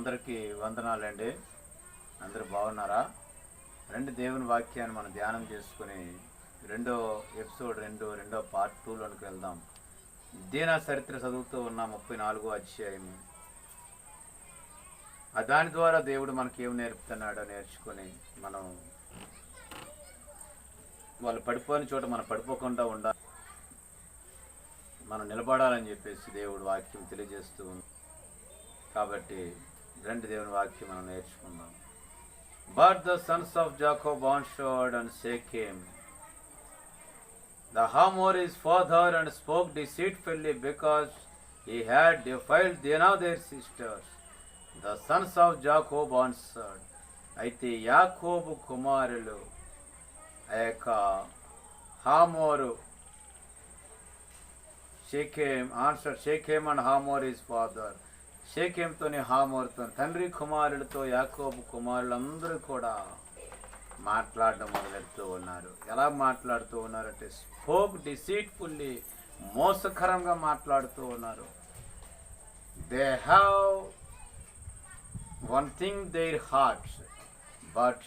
అందరికీ వందనాలండి. అందరూ బాగున్నారా? రెండు దేవుని వాక్యాన్ని మనం ధ్యానం చేసుకుని రెండో ఎపిసోడ్ రెండు రెండో పార్ట్ టూలోనికి వెళ్దాం. దీన చరిత్ర చదువుతూ ఉన్న ముప్పై నాలుగో అధ్యాయం. దాని ద్వారా దేవుడు మనకి ఏం నేర్పుతున్నాడో నేర్చుకొని మనం వాళ్ళు పడిపోయిన చోట మనం పడిపోకుండా ఉండాలి మనం నిలబడాలని చెప్పేసి దేవుడు వాక్యం తెలియజేస్తూ ఉంది. కాబట్టి రెండు దేవుని వాక్యం మనం నేర్చుకుందాం but the sons of Jacob answered and Shechem The Hamor is father and spoke deceitfully because he had defiled Dinah their sisters. The sons of Jacob answered. అయితే యాకోబు కుమారులు ఆ యొక్క హామోరు Shechem answer Shechem and Hamor is father షేకేమ్తోని హామోర్తో తండ్రి కుమారులతో యాకోబు కుమారులందరూ కూడా మాట్లాడడం మొదలెడుతూ ఉన్నారు. ఎలా మాట్లాడుతూ ఉన్నారంటే స్పోక్ డిసీట్ఫుల్లీ మోసకరంగా మాట్లాడుతూ ఉన్నారు. They have one thing their hearts but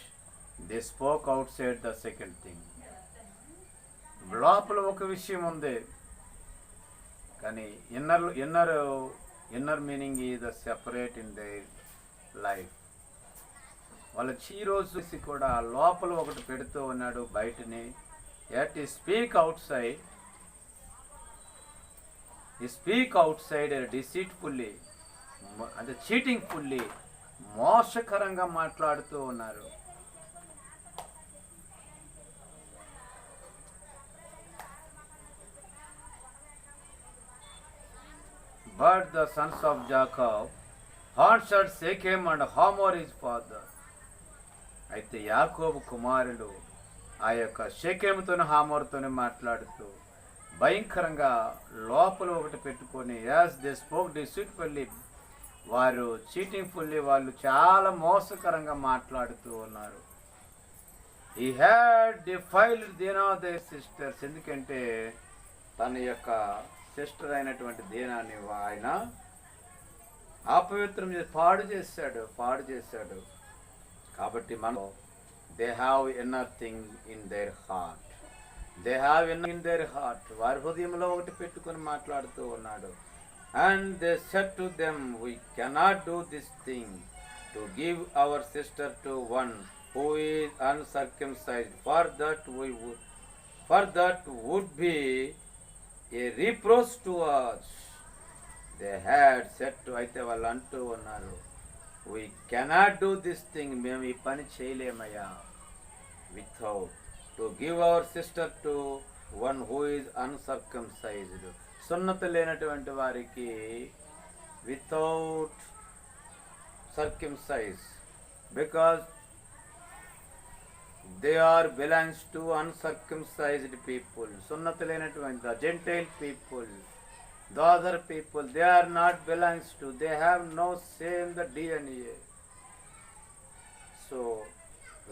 they spoke outside the second thing లోపల ఒక విషయం ఉంది. కానీ ఇన్నర్ ఇన్నర్ ఇన్నర్ మీనింగ్ ఈ the separate in they life వాళ్ళ చీరోజు కూడా లోపల ఒకటి పెడుతూ ఉన్నాడు బయటని. At he speak outside he speak outside deceitfully అంటే చీటింగ్ ఫుల్లీ మోసకరంగా మాట్లాడుతూ ఉన్నారు. But the sons of Jacob answered Shechem and Hamor his father. అయితే యాకోబు కుమారులు ఆ యొక్క షేకేముతోని హామోర్తోనే మాట్లాడుతూ భయంకరంగా లోపల ఒకటి పెట్టుకొని యాజ్ దే స్పోక్ డిసీట్ఫుల్లీ వారు చీటింగ్ ఫుల్లీ వాళ్ళు చాలా మోసకరంగా మాట్లాడుతూ ఉన్నారు he had defiled Dinah their sisters ఎందుకంటే తన యొక్క సిస్టర్ అయినటువంటి దీనాన్ని ఆయన అపవిత్రం చేసి పాడు చేశాడు పాడు చేశాడు. కాబట్టి మనం they have inner thing in their heart they have an in their heart వారి హృదయంలో ఒకటి పెట్టుకుని మాట్లాడుతూ ఉన్నాడు. And they said to them we cannot do this thing to give our sister to one who is uncircumcised for that we for that would be a reproach to us they had said అయితే వాళ్ళు అంటూ ఉన్నారు. We cannot do this thing మేము ఈ పని చేయలేమయ్యా. Without to give our sister to one who is uncircumcised సున్నత లేనటువంటి వారికి without circumcise because they are belongs to uncircumcised people సున్నత లేనటువంటి gentile people the other people they are not belongs to they have no same the dna so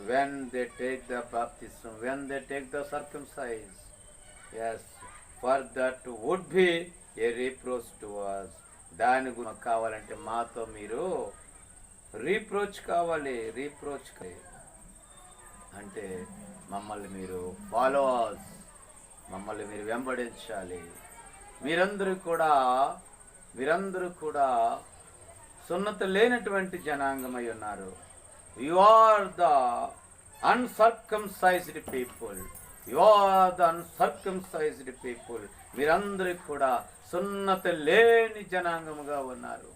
when they take the baptism when they take the circumcise yes for that would be a reproach to us దాని గురించి కావాలంటే మాతో మీరు రీప్రోచ్ కావాలి రీప్రోచ్ అంటే మమ్మల్ని మీరు followers మమ్మల్ని మీరు వెంబడించాలి. మీరందరూ కూడా మీరందరూ కూడా సున్నత లేనటువంటి జనాంగమై ఉన్నారు. You are the uncircumcised people you are the uncircumcised people మీరందరూ కూడా సున్నత లేని జనాంగముగా ఉన్నారు.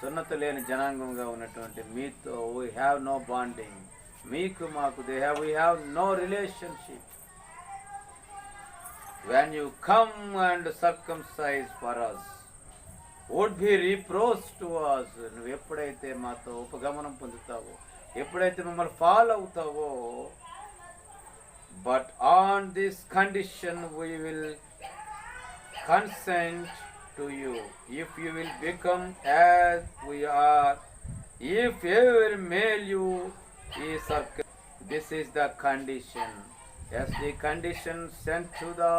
సున్నత లేని జనాంగముగా ఉన్నటువంటి మీతో వీ హ్యావ్ నో బాండింగ్ మీకు మాకు they have we have no relationship when you come and circumcise for us would be reproach to us. నువ్వు ఎప్పుడైతే మాతో ఉపగమనం పొందుతావో ఎప్పుడైతే మమ్మల్ని follow అవుతావో but on this condition we will consent to you if you will become as we are if ever male you be circle this is the condition Yes, the condition sent to the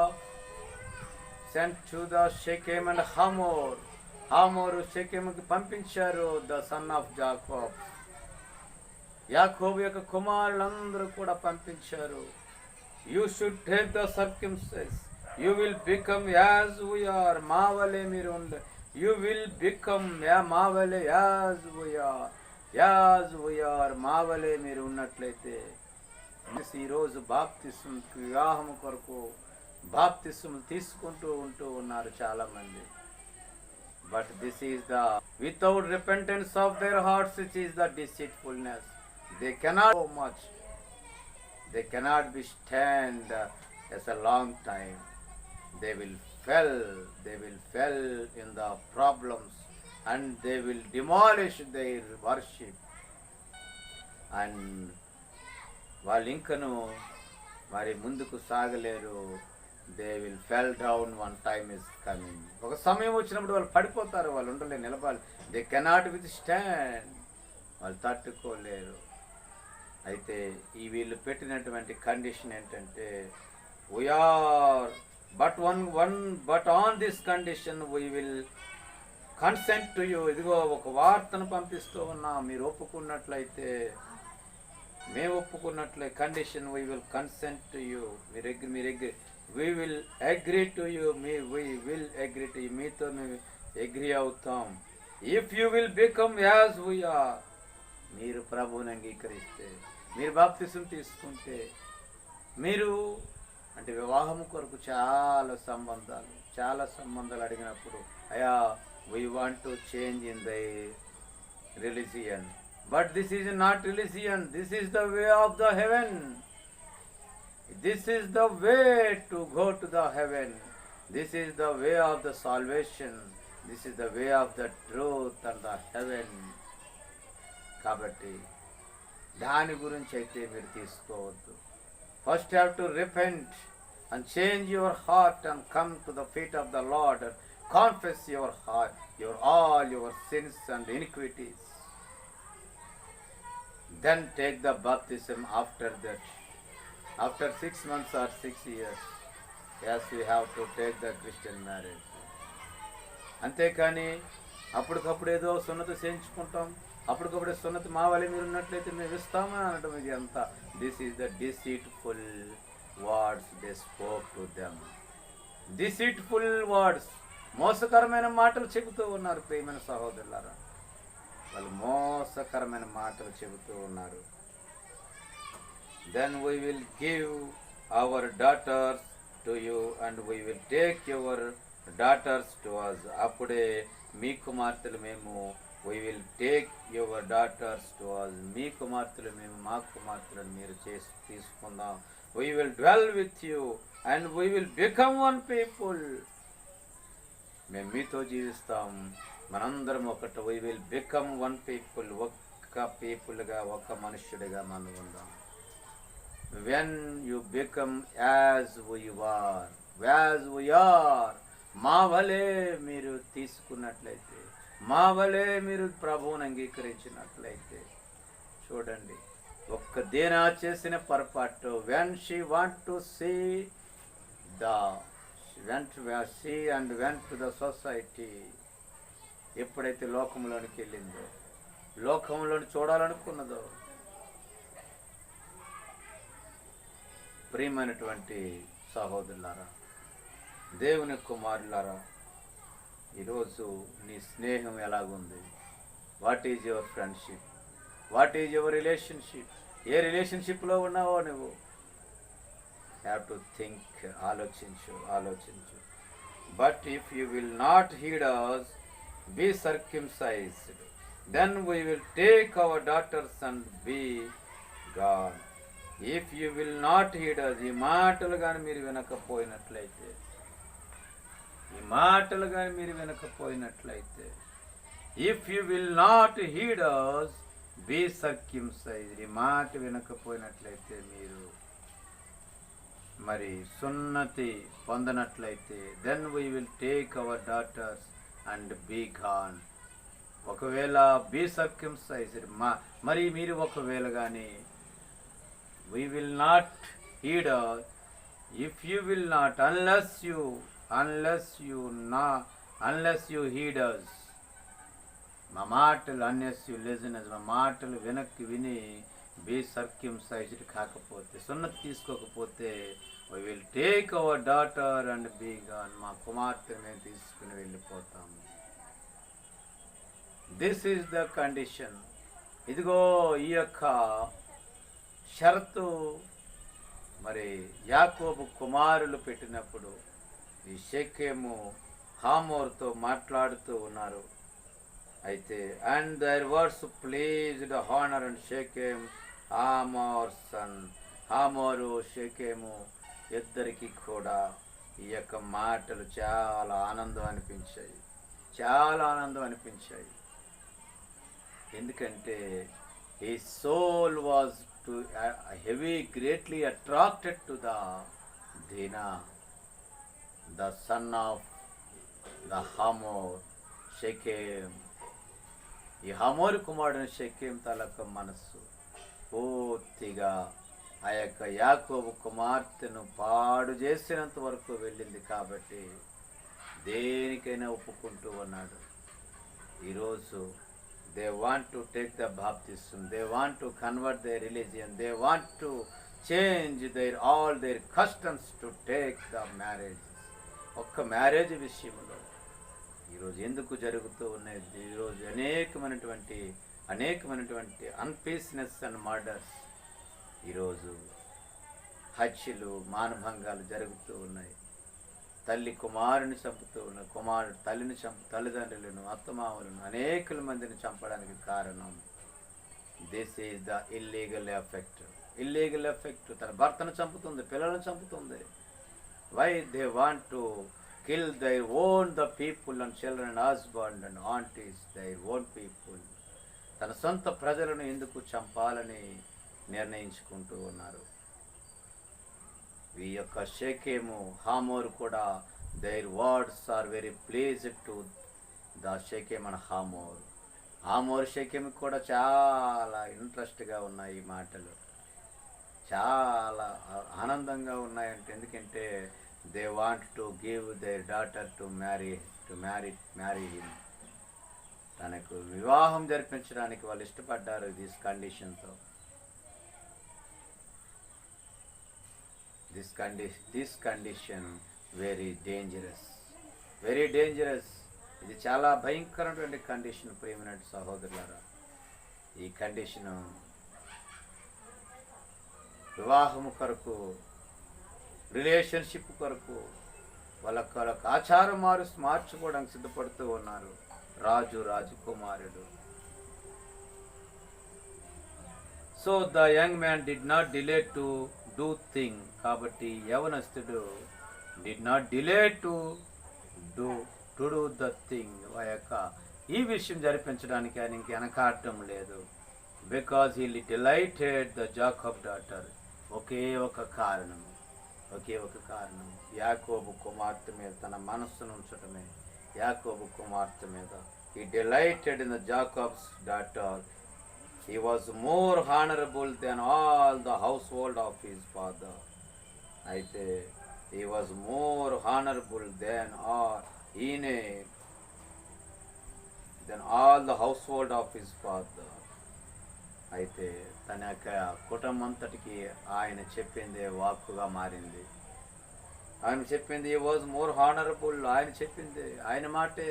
sent to the Shechem and Hamor. హామోరు షెకెముకి పంపించారు the son of Jacob యాకోబు యొక్క కుమారులందరూ కూడా పంపించారు. You should take the circumcise you will become as we are మా వలే మీరు ఉండ యూ విల్ బికమ్ యా మా వలే as we are as we are మావలే మీరు ఉన్నట్లయితే ఈరోజు బాప్తిస్మ వివాహం కొరకు బాప్తిస్మ తీసుకుంటూ ఉంటూ ఉన్నారు చాలా మంది but this is the without repentance of their hearts it is the deceitfulness they cannot so much they cannot be stand as a long time they will fell they will fell in the problems and they will demolish their worship. And వాళ్ళు ఇంకను మరి ముందుకు సాగలేరు. They will fell down one time is coming ఒక సమయం వచ్చినప్పుడు వాళ్ళు పడిపోతారు. వాళ్ళు ఉండలే నిలబాలి దే కెనాట్ విత్ స్టాండ్ వాళ్ళు తట్టుకోలేరు. అయితే ఈ వీళ్ళు పెట్టినటువంటి కండిషన్ ఏంటంటే we are but one one but on this condition we will consent to you ఇదిగో ఒక వార్తను పంపిస్తూ ఉన్నా. మీరు ఒప్పుకున్నట్లయితే మేము ఒప్పుకున్నట్లే condition we will consent to you మీరు ఎగ్రి మీరు agree we will agree to you me we will agree to you మీతో మేము అగ్రీ అవుతాం. If you will become as we are మీరు ప్రభువుని అంగీకరిస్తే మీరు బాప్తిసం తీసుకుంటే మీరు అంటే వివాహం కొరకు చాలా సంబంధాలు చాలా సంబంధాలు అడిగినప్పుడు అయా we want to change in thy religion but this is not religion this is the way of the heaven this is the way to go to the heaven this is the way of the salvation this is the way of the truth and the heaven కాబట్టి దాని గురించి అయితే మీరు తీసుకోవద్దు. First have to repent and change your heart and come to the feet of the Lord and confess your heart your all your sins and iniquities then take the baptism after that after six months or six years as you have to take the Christian marriage అంతేకాని అప్పటికప్పుడు ఏదో సున్నత చేయించుకుంటాం. అప్పటికప్పుడే సున్నతి మా వల్ల మీరు ఉన్నట్లయితే మేము ఇస్తామని అనడం ఇది ఎంత this is the deceitful words they spoke to them deceitful words మోసకరమైన మాటలు చెబుతూ ఉన్నారు ప్రియమైన సహోదరులారా. వాళ్ళు మోసకరమైన మాటలు చెబుతూ ఉన్నారు. Then we will give our daughters to you and we will take your daughters to us అప్పుడే మీ కుమార్తెలు మేము we will take your daughters to us మీ కుమార్తెలు మేము మా కుమార్తెలను మీరు చేసి తీసుకుందాం. We will dwell with you and we will become one people మేము మీతో జీవిస్తాం. మనందరం ఒకటి. We will become one people ఒక్క పీపుల్గా ఒక్క మనుష్యుడిగా మనం ఉందాం. When you become as are as are మా వలే మీరు తీసుకున్నట్లయితే మా వలే మీరు ప్రభువును అంగీకరించినట్లయితే. చూడండి ఒక్క దేనా చేసిన పొరపాటు when she want to see the went see and went to the society ఎప్పుడైతే లోకంలోనికి వెళ్ళిందో లోకంలోని చూడాలనుకున్నదో ప్రియమైనటువంటి సహోదరులారా దేవుని కుమారులారా ఈరోజు నీ స్నేహం ఎలాగుంది? What is your friendship what is your relationship ఏ రిలేషన్షిప్లో ఉన్నావో నువ్వు? హ్యావ్ టు థింక్ ఆలోచించు ఆలోచించు. But if you will not heed us be circumcised then we will take our daughters and be gone if you will not heed us ఈ మాటలు కానీ మీరు వినకపోయినట్లయితే ఈ మాటలు కానీ మీరు వినకపోయినట్లయితే if you will not heed us be circumcise ఈ మాట వినకపోయినట్లయితే మీరు మరి సున్నతి పొందనట్లయితే then we will take our daughters and be gone ఒకవేళ బీ సర్కిమ్సైజ్ మా మరి మీరు ఒకవేళ కానీ we will not heed if you will not unless you unless you నా అన్లెస్ యూ హీడర్స్ మా మాటలు అన్లెస్ యు లిజనర్స్ మా మాటలు వెనక్కి విని బీ సర్క్యూమ్సైజ్డ్ కాకపోతే సున్నతి తీసుకోకపోతే we will take our daughter and be gone మా కుమార్తెని మేము తీసుకుని వెళ్ళిపోతాము. దిస్ ఈజ్ ద కండిషన్ ఇదిగో ఈ యొక్క షరతు. మరి యాకోబు కుమారులు పెట్టినప్పుడు ఈ షేకేము హామోర్తో మాట్లాడుతూ ఉన్నారు. అయితే and their words pleased Hamor and Shechem Hamor son హామోరు షేకేము ఇద్దరికి కూడా ఈ యొక్క మాటలు చాలా ఆనందం అనిపించాయి. చాలా ఆనందం అనిపించాయి. ఎందుకంటే ఈ soul was too heavy greatly attracted to the Dinah the son of the Hamor Shechem ఈ హమోర్ కుమారుడు షెకేమ్ తలక మనస్సు పూర్తిగా ఆ యొక్క యాకోబు కుమార్తెను పాడు చేసినంత వరకు వెళ్ళింది కాబట్టి దేనికైనా ఒప్పుకుంటూ ఉన్నాడు. ఈరోజు they want to take the baptism they want to convert their religion they want to change their all their customs to take the marriage. ఒక్క మ్యారేజ్ విషయంలో ఈరోజు ఎందుకు జరుగుతూ ఉన్నాయి? ఈరోజు అనేకమైనటువంటి అనేకమైనటువంటి అన్పీస్నెస్ అండ్ మర్డర్స్ ఈరోజు హత్యలు మానభంగాలు జరుగుతూ ఉన్నాయి. తల్లి కుమారుని చంపుతూ ఉన్న కుమారుడు తల్లిని చంపు తల్లిదండ్రులను అత్తమామలను అనేకల మందిని చంపడానికి కారణం this is the illegal effect illegal effect తన భర్తను చంపుతుంది పిల్లలను చంపుతుంది. Why they want to kill their own the people and children and husband and aunties their own people తన సొంత ప్రజలను ఎందుకు చంపాలని నిర్ణయించుకుంటూ ఉన్నారు. ఈ యొక్క షేకేము హామోర్ కూడా their words are very pleased to the Shechem and Hamor. Hamor Shechem కూడా చాలా ఇంట్రెస్ట్గా ఉన్నాయి ఈ మాటలు. చాలా ఆనందంగా ఉన్నాయంటే ఎందుకంటే they want to give their daughter to marry to marry marry him తనకు వివాహం జరిపించడానికి వాళ్ళు ఇష్టపడ్డారు this కండిషన్తో this condition this condition very dangerous very dangerous ఇది చాలా భయంకరమైనటువంటి కండిషన్ ప్రేమినట్టు సహోదరులారా. ఈ కండిషను వివాహము కొరకు రిలేషన్షిప్ కొరకు వాళ్ళ కొరకు ఆచారం మారు మార్చుకోవడానికి సిద్ధపడుతూ ఉన్నారు. రాజు రాజకుమారుడు so the young man did not delay to do thing కాబట్టి యవనస్తుడు did not delay to do to do the thing ఆ యొక్క ఈ విషయం జరిపించడానికి ఆయన ఇంక వెనకాడటం లేదు. Because he delighted the Jacob daughter ఒకే ఒక కారణం ఒకే ఒక కారణం యాకోబు కుమార్తె మీద తన మనస్సును ఉంచటమే. యాకోబు కుమార్తె మీద. ఈ delighted in the Jacob's daughter he was more honorable than all the household of his father అయితే he was more honorable than all ఈయనే than all the household of his father అయితే తన యొక్క కుటుంబంతటికి ఆయన చెప్పిందే వాక్కుగా మారింది. ఆయన చెప్పింది ఈ వాజ్ మోర్ హానరబుల్ ఆయన చెప్పింది ఆయన మాటే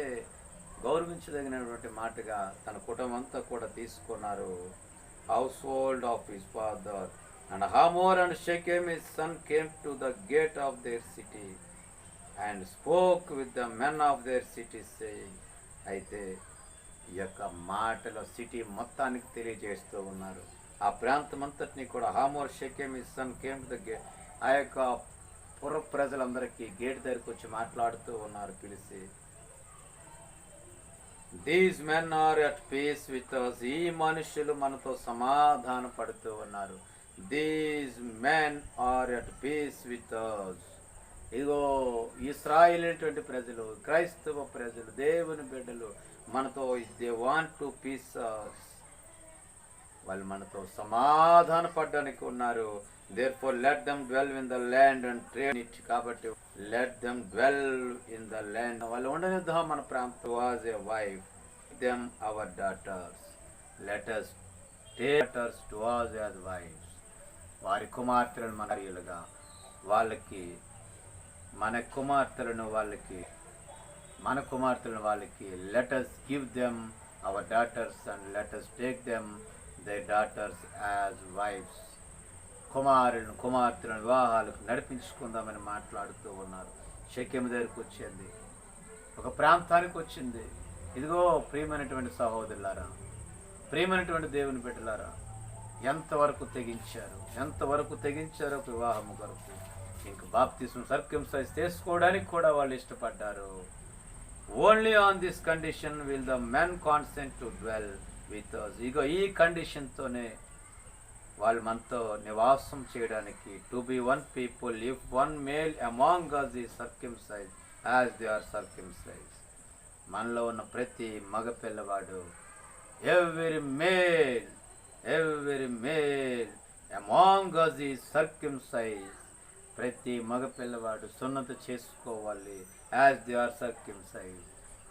గౌరవించదగినటువంటి మాటగా తన కుటుంబం అంతా కూడా తీసుకున్నారు. Household of his father and Hamor and Shechem his son came to the gate of their city and spoke with the men of their city saying అయితే ఈ యొక్క మాటలో సిటీ మొత్తానికి తెలియజేస్తూ ఉన్నారు. ఆ ప్రాంతం అంతటిని కూడా Hamor Shechem his son came to the gate ఆ యొక్క పుర ప్రజలందరికీ గేట్ దగ్గరికి వచ్చి మాట్లాడుతూ ఉన్నారు పిలిచి these men are at peace with us ఈ మనుషులు మనతో సమాధాన పడుతూ ఉన్నారు. These men are at peace with us ఇదిగో ఇస్రాయిల్ ప్రజలు క్రైస్తవ ప్రజలు దేవుని బిడ్డలు మనతో దే వాంట్ టు పీస్ వాళ్ళు మనతో సమాధాన పడ్డానికి ఉన్నారు. Therefore let them dwell in the land and train it కాబట్టి let them dwell in the land వాళ్ళు ఉండనిద్దాం మన ప్రాంతం was a wife them our daughters. Let us take daughters to us as wives. వారి కుమార్తెలను మన భార్యలుగా వాళ్ళకి మన కుమార్తెలను వాళ్ళకి మన కుమార్తెలను వాళ్ళకి let us give them our daughters and let us take them they daughters as wives కుమారులను కుమార్తెలను వివాహాలకు నడిపించుకుందామని మాట్లాడుతూ ఉన్నారు. శక్యం దగ్గరికి వచ్చింది. ఒక ప్రాంతానికి వచ్చింది. ఇదిగో ప్రియమైనటువంటి సహోదరులారా ప్రియమైనటువంటి దేవుని బిడ్డలారా ఎంతవరకు తెగించారు? ఎంతవరకు తెగించారో ఒక వివాహము కొరకు? ఇంక బాప్తిసం సర్కంసైజ్ చేసుకోవడానికి కూడా వాళ్ళు ఇష్టపడ్డారు. Only on this condition will the men consent to dwell with ఇగో ఈ కండిషన్తోనే వాళ్ళు మనతో నివాసం చేయడానికి. To be one people if one male among us ఈ circumcise as they are circumcise మనలో ఉన్న ప్రతి మగ పిల్లవాడు every male every male among us ఈ సర్కిమ్సైజ్ ప్రతి మగ పిల్లవాడు సున్నత చేసుకోవాలి యాజ్ ది ఆర్ సర్కిమ్ సైజ్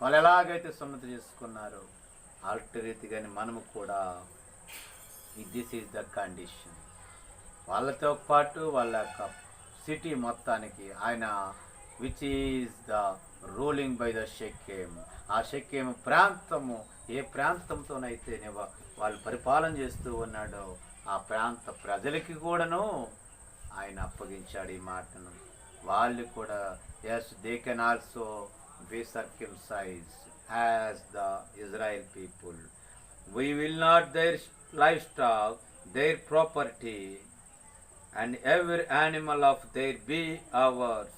వాళ్ళు ఎలాగైతే సున్నత చేసుకున్నారో అల్టి రీతిగానే మనము కూడా దిస్ ఈజ్ ద కండిషన్ వాళ్ళతో పాటు వాళ్ళ యొక్క సిటీ మొత్తానికి ఆయన which is the ruling by the Shechem ఆ షెక్కేమ్ ప్రాంతము ఏ ప్రాంతంతోనైతే వాళ్ళు పరిపాలన చేస్తూ ఉన్నాడో ఆ ప్రాంత ప్రజలకి కూడాను ఆయన అప్పగించాడు ఈ మాటను. వాళ్ళు కూడా as they can also be circumcise as the Israel people we will not their livestock, their property, and every animal of their be ours,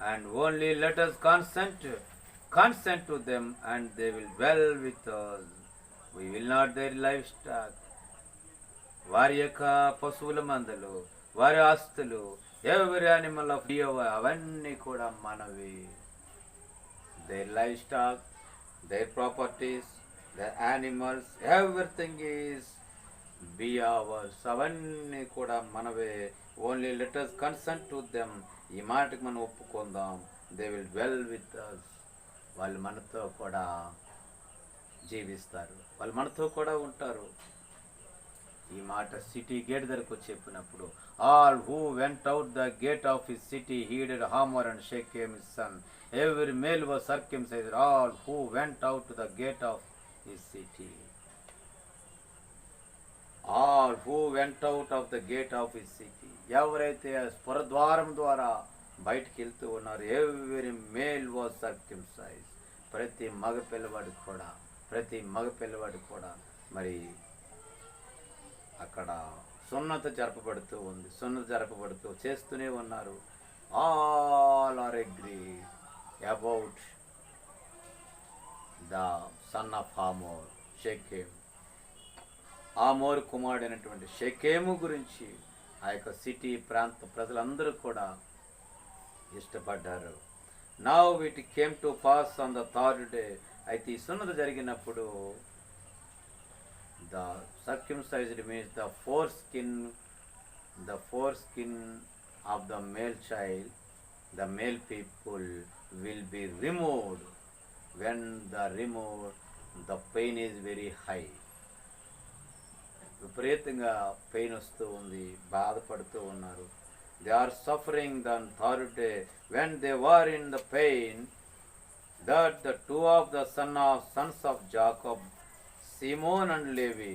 and only let us consent, consent to them, and they will dwell with us. We will not their livestock. వారి యొక్క పశువుల మందలు వారి ఆస్తులు ఎవరి animal of అవన్నీ కూడా మనవి their livestock, their properties, their animals, everything is be ours. అవన్నీ కూడా మనవే only let us consent to them ఈ మాటకి మనం ఒప్పుకుందాం. They will dwell with us వాళ్ళు మనతో కూడా జీవిస్తారు. వాళ్ళు మనతో కూడా ఉంటారు. ఈ మాట సిటీ గేట్ దగ్గరకు చెప్పినప్పుడు all who went out the gate of his city heeded Hamor and Shechem his son every male was circumcise all who went out the gate of his city all who went out of the gate of his city. ఎవరైతే స్వరద్వారం ద్వారా బయటికి వెళ్తూ ఉన్నారు ఎవరి male was సర్కిమ్సైజ్ ప్రతి మగ పిల్లవాడికి కూడా ప్రతి మగ పిల్లవాడికి కూడా మరి అక్కడ సున్నత జరపబడుతూ ఉంది. సున్నత జరపబడుతూ చేస్తూనే ఉన్నారు. All are agree about the son of Hamor Shechem. ఆ మోరు అయినటువంటి షకేము గురించి ఆ యొక్క సిటీ ప్రాంత ప్రజలందరూ కూడా ఇష్టపడ్డారు. నా వీటి came to pass on the third day అయితే ఈ సున్నత జరిగినప్పుడు the circumcised means the foreskin the foreskin of the male child the male people will be removed when the remove the pain is very high విపరీతంగా pain వస్తూ ఉంది బాధపడుతూ ఉన్నారు. They are suffering then third day when they were in the pain that the two of the son of sons of Jacob Simon and Levi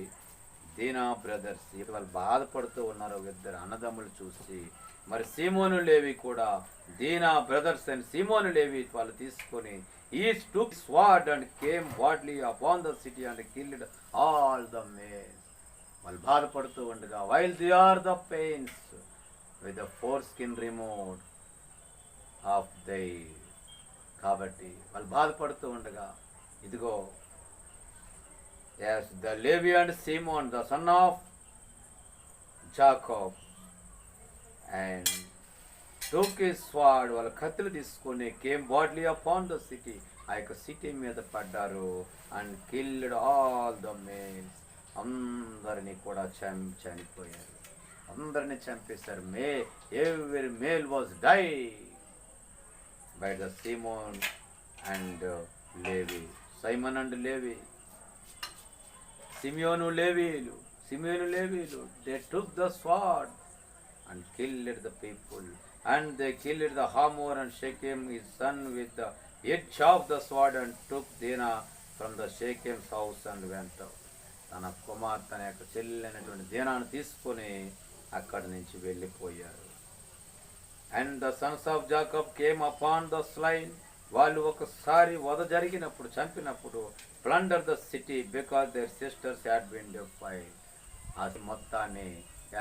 Dinah brothers వాళ్ళు బాధపడుతూ ఉన్నారు ఒక ఇద్దరు అన్నదమ్ములు చూసి. మరి సీమోను లేవి కూడా దీనా బ్రదర్స్ అండ్ సీమోను లేవి వాళ్ళు తీసుకొని ఈ took sword and came boldly upon the city and killed all the male వాళ్ళు బాధపడుతూ ఉండగా while they are the pains with the foreskin removed of దై కాబట్టి వాళ్ళు బాధపడుతూ ఉండగా ఇదిగో Yes, the Levi and Simon, the son of Jacob, and took his వాళ్ళ కత్తులు తీసుకొని came boldly upon the city ఆ యొక్క సిటీ మీద పడ్డారు and killed all the mens అందరినీ కూడా చం చనిపోయారు అందరినీ చంపేశారు మే every male was die by the Simon and Levi Simon and Levi Simeon లేవీలు సిమియోను లేవీలు they took the sword and killed the people. And they killed the Hamor and Shechem his son with the edge of the sword and took Dinah from the Shechem's house and went out. తన కుమార్తె తన యొక్క చెల్లినటువంటి దీనాన్ని తీసుకొని అక్కడి నుంచి వెళ్ళిపోయారు. And the sons of Jacob came upon the slain వాళ్ళు ఒకసారి వధ జరిగినప్పుడు చంపినప్పుడు plunder the city because their sisters had been defiled అది మొత్తాన్ని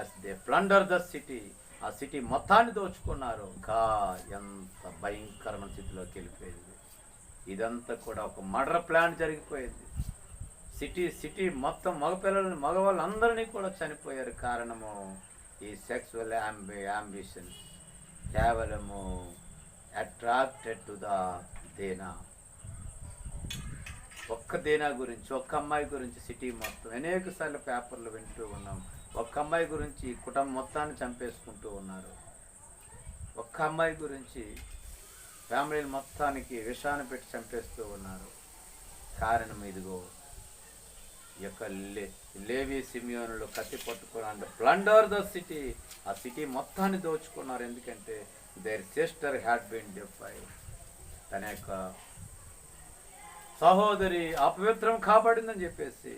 as they plunder the city ఆ సిటీ మొత్తాన్ని దోచుకున్నారు. ఇంకా ఎంత భయంకరమైన స్థితిలోకి వెళ్ళిపోయింది. ఇదంతా కూడా ఒక మర్డర్ ప్లాన్ జరిగిపోయింది. సిటీ సిటీ మొత్తం మగపిల్లలని మగవాళ్ళందరినీ కూడా చనిపోయారు కారణము ఈ సెక్సువల్ అంబి అంబిషన్స్ కేవలము అట్రాక్టెడ్ టు ద దేనా ఒక్క దేనా గురించి ఒక్క అమ్మాయి గురించి సిటీ మొత్తం అనేక సార్లు పేపర్లు వింటూ ఉన్నాం. ఒక్క అమ్మాయి గురించి కుటుంబం మొత్తాన్ని చంపేసుకుంటూ ఉన్నారు. ఒక్క అమ్మాయి గురించి ఫ్యామిలీని మొత్తానికి విషాన్ని పెట్టి చంపేస్తూ ఉన్నారు. కారణం ఇదిగో యొక్క లే లేవి సిమియోనులు కత్తి పట్టుకున్నారు ప్లండర్ ద సిటీ ఆ సిటీ మొత్తాన్ని దోచుకున్నారు. ఎందుకంటే their sister had been defiled తన యొక్క సహోదరి అపవిత్రం కాబడిందని చెప్పేసి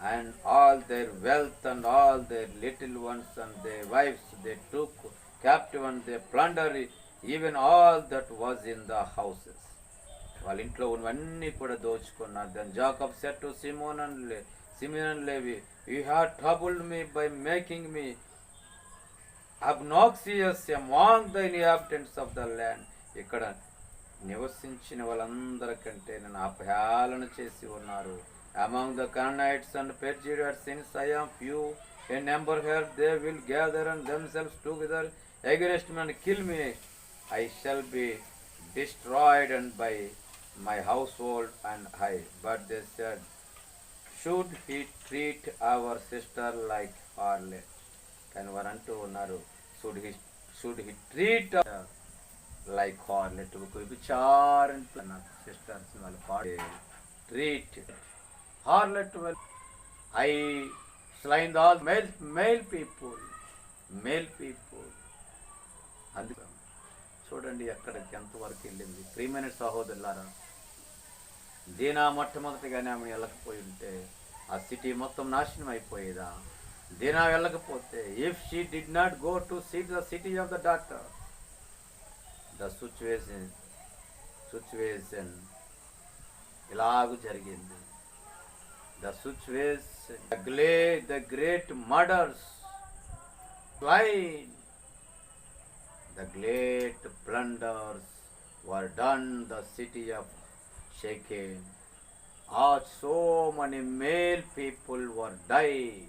and all their wealth and all their little ones and they wives they took captive and they plunder even all that was in the houses వాళ్ళ ఇంట్లో ఉన్నవన్నీ కూడా దోచుకున్నారు then Jacob said to Simon and లే Simeon Levi. You have troubled me by making me obnoxious among the inhabitants of the land ఇక్కడ నివసించిన వాళ్ళందరికంటే నేను అపహేళన చేసి ఉన్నారు. Among the Canaanites and Perizzites since I am few a number here they will gather and themselves together against and kill me I shall be destroyed and by my household and I. But they said, Should he treat our sister like harlot? కానీ వారు అంటూ ఉన్నారు should he should he treat like harlot ఒక విచారణ sisters వాళ్ళు పాడే treat harlot I slain all male male people male people అందుకు చూడండి ఎక్కడికి ఎంతవరకు వెళ్ళింది. ప్రియమైన సహోదరులారా. దీనా మొట్టమొదటిగానే ఆమె వెళ్ళకపోయి ఉంటే ఆ సిటీ మొత్తం నాశనం అయిపోయేదా? దీనా వెళ్ళకపోతే if she did not go to see the city of the daughter the situation situation ఇలాగూ జరిగింది. ద సిచ్యువేషన్ ద గ్లే the great murders Klein the great plunders were done the city of shaken. Ah, so many male people were died.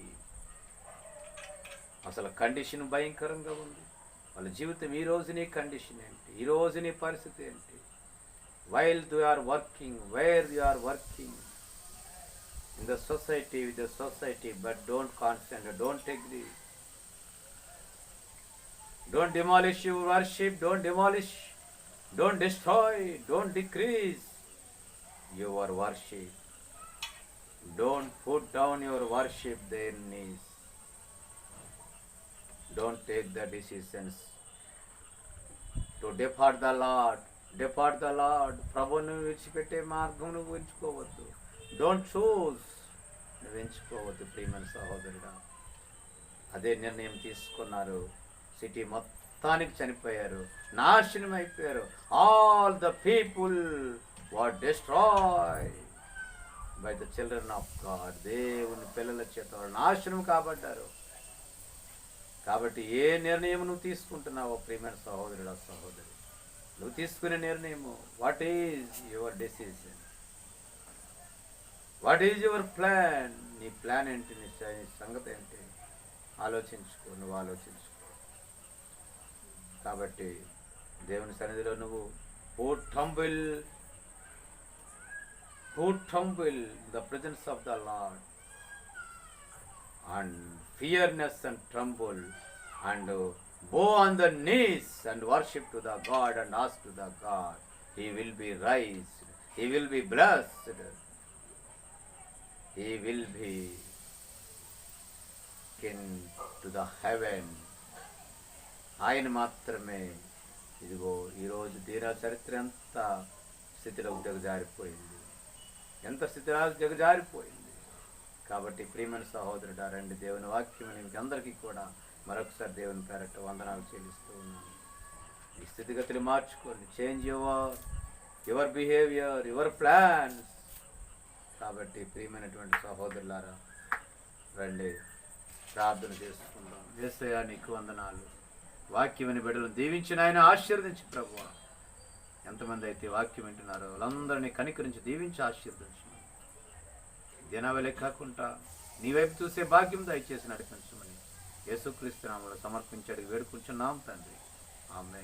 అసలు condition భయంకరంగా ఉంది వాళ్ళ జీవితం ఈ రోజు నీ కండిషన్ ఏంటి ఈ రోజు నీ పరిస్థితి ఏంటి వైల్ దు are working where you are working in the society with the society but don't consent don't agree don't demolish your worship don't demolish don't destroy don't decrease your worship don't put down your worship their knees don't take the decisions to depart the Lord depart the Lord ప్రభుని విడిచిపెట్టే మార్గం నువ్వు don't choose నువ్వు ఎంచుకోవద్దు ప్రియమణ సహోదరుడా. అదే నిర్ణయం తీసుకున్నారు. City మొత్తానికి చనిపోయారు. నాశనం అయిపోయారు all the people what destroy by the children of God. దేవుని పిల్లల చేత నాశనం కాబడ్డారు. కాబట్టి ఏ నిర్ణయం నువ్వు తీసుకుంటున్నావో ప్రియమైన సహోదరుడు సహోదరి నువ్వు తీసుకునే నిర్ణయము what is your decision what is your plan నీ ప్లాన్ ఏంటి? నీ సంగతి ఏంటి? ఆలోచించుకో నువ్వు ఆలోచించుకో. కాబట్టి దేవుని సన్నిధిలో నువ్వు పోర్టంబుల్ who tremble in the presence of the Lord, and fearness and tremble, and bow on the knees and worship to the God and ask to the God, he will be raised, he will be blessed, he will be kin to the heaven. ఆయన మాత్రమే. ఇదిగో ఈరోజు తీరా చరిత్ర అంతా స్థితిలో ఉద్యోగ జారిపోయింది ఎంత స్థితిలో జగజారిపోయింది. కాబట్టి ప్రియమైన సహోదరుడా రండి దేవుని వాక్యం ఇంకందరికీ అందరికీ కూడా మరొకసారి దేవుని పేరట్టు వందనాలు చెల్లిస్తూ ఉన్నాను. ఈ స్థితిగతులు మార్చుకోండి. Change your your behaviour your plans కాబట్టి ప్రియమైనటువంటి సహోదరులారా రండి ప్రార్థన చేసుకుందాం. ఏసయా నీకు వందనాలు. వాక్యమని బిడ్డలు దీవించిన ఆయన ఆశీర్వదించి ప్రభు ఎంతమంది అయితే వాక్యం వింటున్నారో వాళ్ళందరినీ కనికరించి దీవించి ఆశీర్వదించమని. దినవలే కాకుండా నీ వైపు చూసే భాగ్యం దయచేసి నడిపించమని యేసుక్రీస్తు నామములో సమర్పించాడు. వేడుకుంటున్నాం తండ్రి. ఆమె